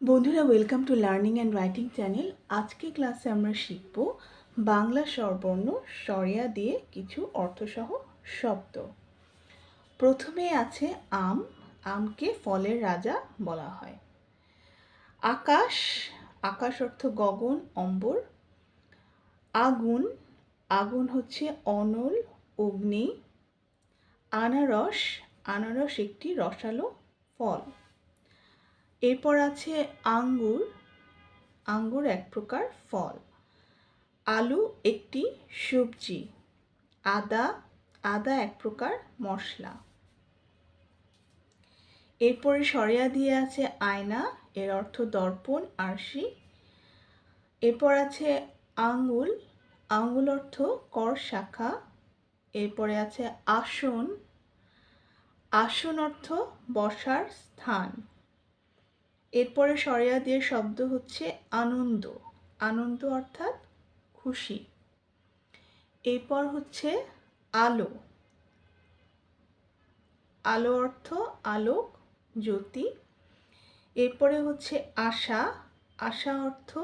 বন্ধুরা welcome to learning and writing channel আজকে ক্লাসে আমরা শিখব বাংলা স্বরবর্ণ সরিয়া দিয়ে কিছু অর্থসহ শব্দ। প্রথমে আছে আম, আমকে ফলের রাজা বলা হয়। আকাশ আকাশ অর্থ গগন, অম্বর। আগুন আগুন হচ্ছে অনল, অগ্নি। আনারস আনারস একটি রসালো ফল। এরপর আছে আঙ্গুর। আঙ্গুর এক প্রকার ফল। আলু একটি সবজি। আদা আদা এক প্রকার মশলা। এরপরে সরিয়া দিয়ে আছে আয়না, এর অর্থ দর্পণ, আরশি। এরপর আছে আঙ্গুল। আঙ্গুল অর্থ কর শাখা। এরপরে আছে আসন। আসন অর্থ বসার স্থান। এরপরে সরিয়া দিয়ে শব্দ হচ্ছে আনন্দ। আনন্দ অর্থাৎ খুশি। এরপর হচ্ছে আলো। আলো অর্থ আলোক, জ্যোতি। এরপরে হচ্ছে আশা। আশা অর্থ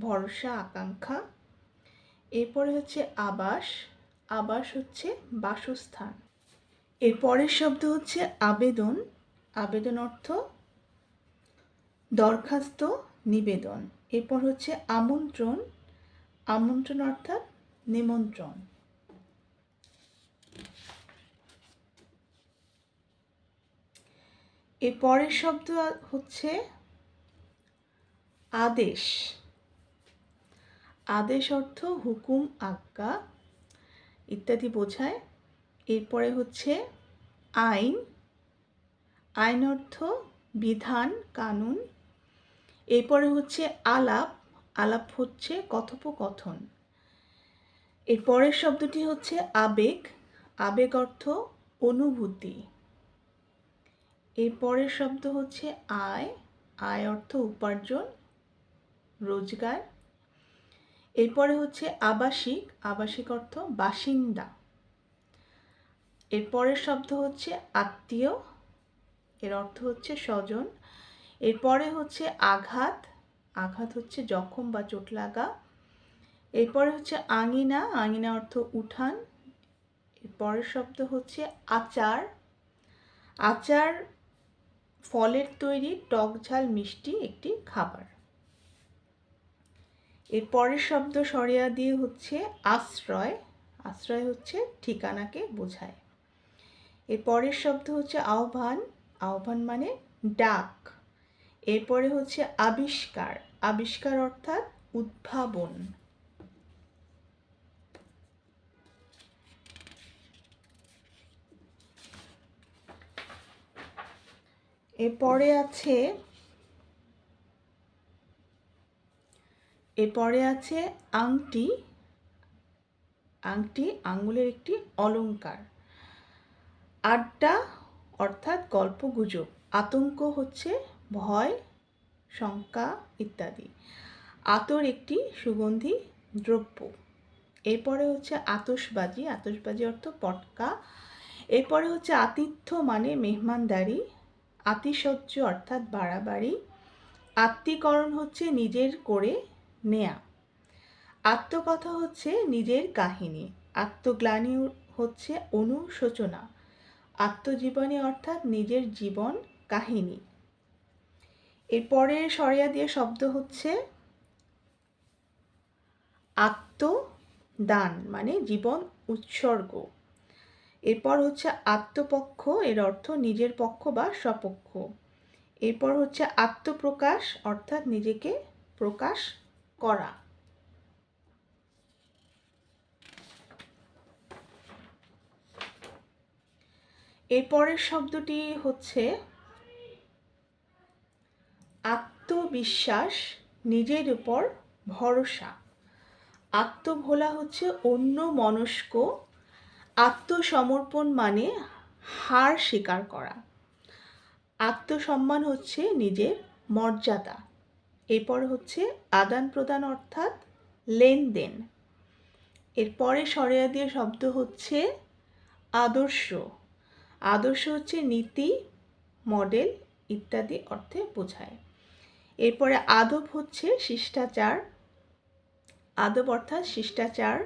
ভরসা, আকাঙ্ক্ষা। এরপরে হচ্ছে আবাস। আবাস হচ্ছে বাসস্থান। এরপরের শব্দ হচ্ছে আবেদন। আবেদন অর্থ দরখাস্ত নিবেদন। এরপর হচ্ছে আমন্ত্রণ। আমন্ত্রণ অর্থাৎ নিমন্ত্রণ। এর পরের শব্দ হচ্ছে আদেশ। আদেশ অর্থ হুকুম, আজ্ঞা ইত্যাদি বোঝায়। এরপরে হচ্ছে আইন। আইন অর্থ বিধান, কানুন। এরপরে হচ্ছে আলাপ। আলাপ হচ্ছে কথোপকথন। এর পরের শব্দটি হচ্ছে আবেগ। আবেগ অর্থ অনুভূতি। এর পরের শব্দ হচ্ছে আয়। আয় অর্থ উপার্জন, রোজগার। এরপরে হচ্ছে আবাসিক। আবাসিক অর্থ বাসিন্দা। এর পরের শব্দ হচ্ছে আত্মীয়। এর অর্থ হচ্ছে স্বজন। এরপরে হচ্ছে আঘাত আঘাত হচ্ছে জখম বা চোট লাগা। এরপরে হচ্ছে আঙিনা আঙিনা অর্থ উঠান। এরপরের শব্দ হচ্ছে আচার। আচার ফলের তৈরি টক ঝাল মিষ্টি একটি খাবার। এর পরের শব্দ সরিয়া দিয়ে হচ্ছে আশ্রয়। আশ্রয় হচ্ছে ঠিকানাকে বোঝায়। এর পরের শব্দ হচ্ছে আহ্বান। আহ্বান মানে ডাক। এরপরে হচ্ছে আবিষ্কার। আবিষ্কার অর্থাৎ উদ্ভাবন। এরপরে আছে এরপরে আছে আংটি। আংটি আঙ্গুলের একটি অলঙ্কার। আড্ডা অর্থাৎ গল্প গুজব আতঙ্ক হচ্ছে ভয়, শঙ্কা ইত্যাদি। আতর একটি সুগন্ধি দ্রব্য। এরপরে হচ্ছে আতসবাজি আতসবাজি অর্থ পটকা। এরপরে হচ্ছে আতিথ্য মানে মেহমানদারি। আতিশয্য অর্থাৎ বাড়াবাড়ি। আত্মীকরণ হচ্ছে নিজের করে নেয়া। আত্মকথা হচ্ছে নিজের কাহিনী। আত্মগ্লানি হচ্ছে অনুশোচনা। আত্মজীবনী অর্থাৎ নিজের জীবন কাহিনী। এরপরে সরিয়া দিয়ে শব্দ হচ্ছে আত্মদান মানে জীবন উৎসর্গ। এরপর হচ্ছে আত্মপক্ষ, এর অর্থ নিজের পক্ষ বা স্বপক্ষ। এরপর হচ্ছে আত্মপ্রকাশ, অর্থাৎ নিজেকে প্রকাশ করা। এরপরের শব্দটি হচ্ছে আত্মবিশ্বাস, নিজের উপর ভরসা। আত্মভোলা হচ্ছে অন্য মনস্ক, আত্মসমর্পণ মানে হার স্বীকার করা। আত্মসম্মান হচ্ছে নিজের মর্যাদা। এরপর হচ্ছে আদান প্রদান অর্থাৎ লেনদেন। এরপরে সরেয়া দিয়ে শব্দ হচ্ছে আদর্শ। আদর্শ হচ্ছে নীতি, মডেল ইত্যাদি অর্থে বোঝায়। এরপরে আদব হচ্ছে শিষ্টাচার। আদব অর্থাৎ শিষ্টাচার।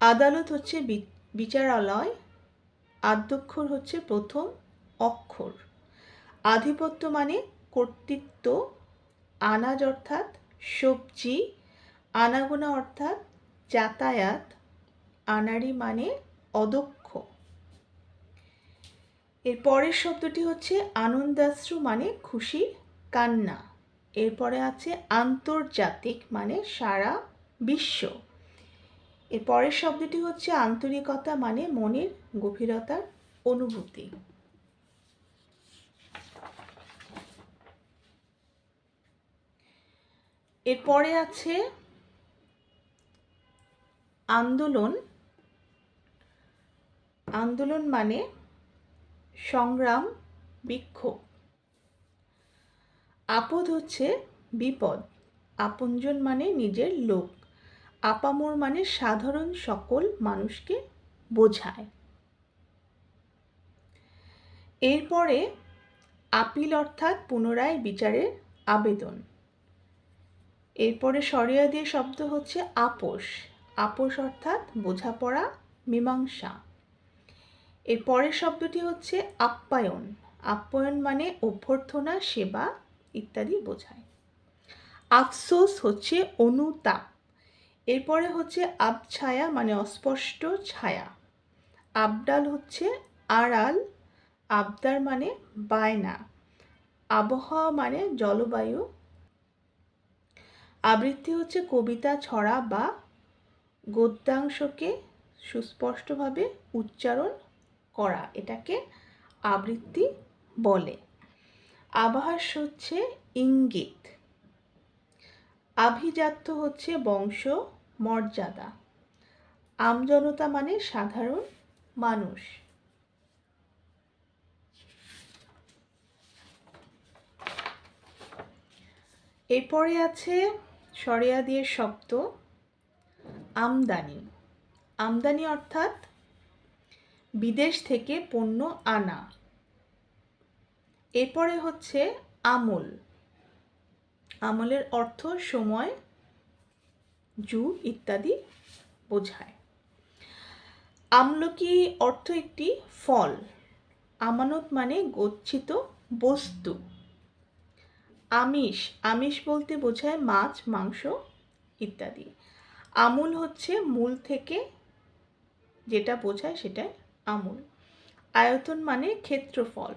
আদালত হচ্ছে বিচারালয়। আদ্যক্ষর হচ্ছে প্রথম অক্ষর। আধিপত্য মানে কর্তৃত্ব। আনাজ অর্থাৎ সবজি। আনাগোনা অর্থাৎ যাতায়াত। আনাড়ি মানে অদক্ষ। এর পরের শব্দটি হচ্ছে আনন্দাশ্রু মানে খুশির কান্না। এরপরে আছে আন্তর্জাতিক মানে সারা বিশ্ব। এর পরের শব্দটি হচ্ছে আন্তরিকতা মানে মনের গভীরতার অনুভূতি। এরপরে আছে আন্দোলন। আন্দোলন মানে সংগ্রাম, বিক্ষোভ। আপদ হচ্ছে বিপদ। আপনজন মানে নিজের লোক। আপামোর মানে সাধারণ সকল মানুষকে বোঝায়। এরপরে আপিল অর্থাৎ পুনরায় বিচারের আবেদন। এরপরে সরিয়া দিয়ে শব্দ হচ্ছে আপোষ। আপোষ অর্থাৎ বোঝাপড়া, মীমাংসা। এর পরের শব্দটি হচ্ছে আপ্যায়ন। আপ্যায়ন মানে অভ্যর্থনা, সেবা ইত্যাদি বোঝায়। আফসোস হচ্ছে অনুতাপ। এরপরে হচ্ছে আবছায়া মানে অস্পষ্ট ছায়া। আবডাল হচ্ছে আড়াল, আবদার মানে বায়না। আবহাওয়া মানে জলবায়ু। আবৃত্তি হচ্ছে কবিতা ছড়া বা গদ্যাংশকে সুস্পষ্টভাবে উচ্চারণ করা, এটাকে আবৃত্তি বলে। আভাস হচ্ছে ইঙ্গিত। আভিজাত্য হচ্ছে বংশ মর্যাদা। আমজনতা মানে সাধারণ মানুষ। এরপরে আছে সরিয়া দিয়ে শব্দ, আমদানি। আমদানি অর্থাৎ বিদেশ থেকে পণ্য আনা। এরপরে হচ্ছে আমল। আমলের অর্থ সময় যুগ ইত্যাদি বোঝায়। আমলকি অর্থ একটি ফল। আমানত মানে গচ্ছিত বস্তু। আমিষ আমিষ বলতে বোঝায় মাছ, মাংস ইত্যাদি। আমূল হচ্ছে মূল থেকে যেটা বোঝায় সেটাই আমূল। আয়তন মানে ক্ষেত্রফল।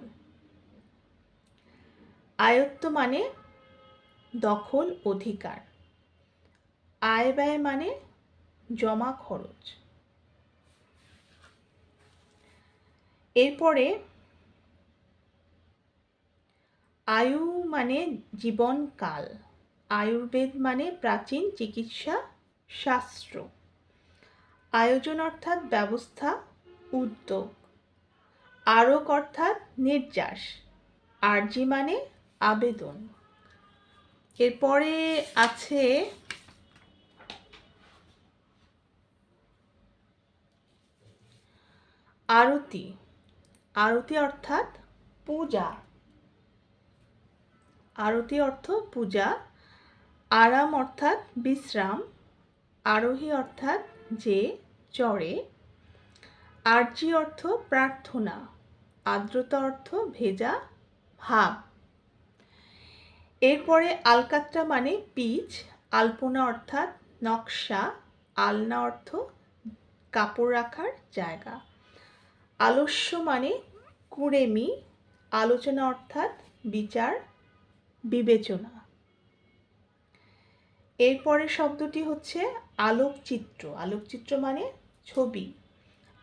আয়ত্ত মানে দখল অধিকার। আয় ব্যয় মানে জমা খরচ। এরপরে আয়ু মানে জীবনকাল। আয়ুর্বেদ মানে প্রাচীন চিকিৎসা শাস্ত্র। আয়োজন অর্থাৎ ব্যবস্থা, উদ্যোগ। আরক অর্থাৎ নির্যাস। আরজি মানে আবেদন। এরপরে আছে আরতি। আরতি অর্থাৎ পূজা। আরতি অর্থ পূজা। আরাম অর্থাৎ বিশ্রাম। আরোহী অর্থাৎ যে চড়ে। আর্জি অর্থ প্রার্থনা। আর্দ্রতা অর্থ ভেজা ভাব। এরপরে আলকাত্রা মানে পিচ, আলপনা অর্থাৎ নকশা, আলনা অর্থ কাপড় রাখার জায়গা। আলস্য মানে কুড়েমি, আলোচনা অর্থাৎ বিচার, বিবেচনা। এরপরের শব্দটি হচ্ছে আলোকচিত্র। আলোকচিত্র মানে ছবি।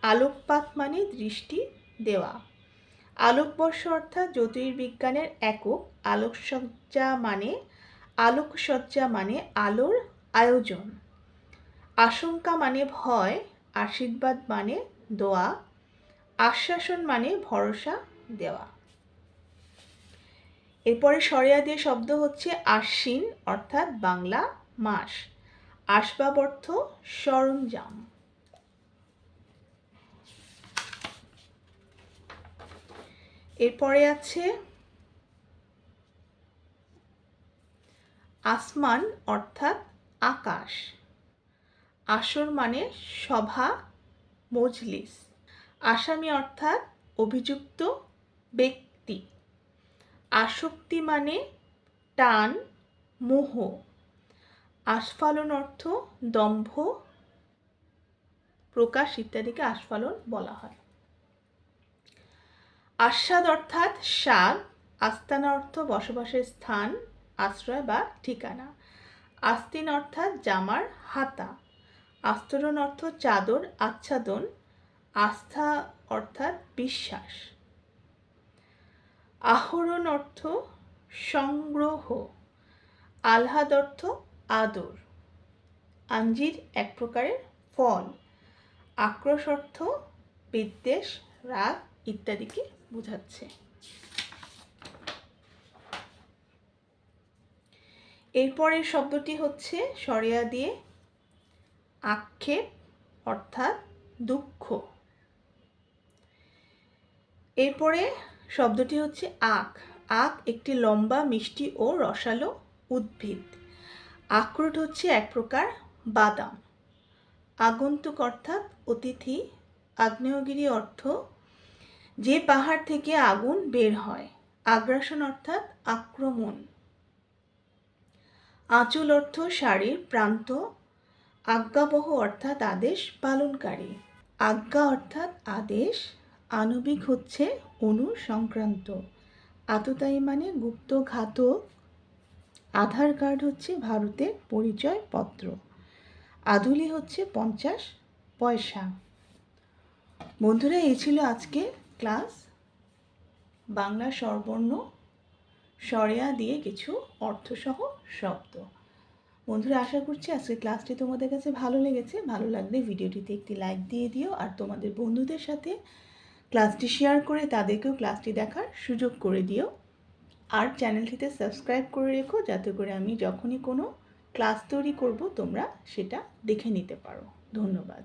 আলোকপাত মানে দৃষ্টি দেওয়া। আলোকবর্ষ অর্থাৎ জ্যোতির্বিজ্ঞানের একক আলোকসজ্জা মানে আলোকসজ্জা মানে আলোর আয়োজন। আশঙ্কা মানে ভয়, আশীর্বাদ মানে দোয়া। আশ্বাসন মানে ভরসা দেওয়া। এরপরে সরিয়া দিয়ে শব্দ হচ্ছে আশ্বিন, অর্থাৎ বাংলা মাস। আসবাব অর্থ সরঞ্জাম। এরপরে আছে আসমান অর্থাৎ আকাশ। আসর মানে সভা, মজলিস। আসামি অর্থাৎ অভিযুক্ত ব্যক্তি। আসক্তি মানে টান, মোহ। আস্ফালন অর্থ দম্ভ, প্রকাশ ইত্যাদিকে আস্ফালন বলা হয়। আস্বাদ অর্থাৎ স্বাদ, আস্তানা অর্থ বসবাসের স্থান। আশ্রয় বা ঠিকানা। আস্তিন অর্থাৎ জামার হাতা। আস্তরণ অর্থ চাদর, আচ্ছাদন। আস্থা অর্থাৎ বিশ্বাস। আহরণ অর্থ সংগ্রহ। আহ্লাদ অর্থ আদর। আঞ্জির এক প্রকারের ফল। আক্রোশ অর্থ বিদ্বেষ, রাগ ইত্যাদিকে বোঝাচ্ছে। এরপরের শব্দটি হচ্ছে সরিয়া দিয়ে আক্ষেপ, অর্থাৎ দুঃখ। এরপরে শব্দটি হচ্ছে আখ। আখ একটি লম্বা, মিষ্টি ও রসালো উদ্ভিদ। আখরোট হচ্ছে এক প্রকার বাদাম। আগন্তুক অর্থাৎ অতিথি, আগ্নেয়গিরি অর্থ যে পাহাড় থেকে আগুন বের হয়। আগ্রাসন অর্থাৎ আক্রমণ। আঁচল অর্থ শাড়ির প্রান্ত, আজ্ঞাবহ অর্থাৎ আদেশ পালনকারী। আজ্ঞা অর্থাৎ আদেশ আণবিক হচ্ছে অনু সংক্রান্ত আততায়ী মানে গুপ্ত ঘাতক। আধার কার্ড হচ্ছে ভারতের পরিচয়পত্র। আধুলি হচ্ছে পঞ্চাশ পয়সা। বন্ধুরা, এই ছিল আজকে ক্লাস। বাংলা স্বরবর্ণ সরেয়া দিয়ে কিছু অর্থসহ শব্দ। বন্ধুরা, আশা করছি আজকের ক্লাসটি তোমাদের কাছে ভালো লেগেছে। ভালো লাগলে ভিডিওটিতে একটি লাইক দিয়ে দিও আর তোমাদের বন্ধুদের সাথে ক্লাসটি শেয়ার করে তাদেরকেও ক্লাসটি দেখার সুযোগ করে দিও। আর চ্যানেলটিতে সাবস্ক্রাইব করে রেখো যাতে করে আমি যখনই কোনো ক্লাস তৈরি করব তোমরা সেটা দেখে নিতে পারো। ধন্যবাদ।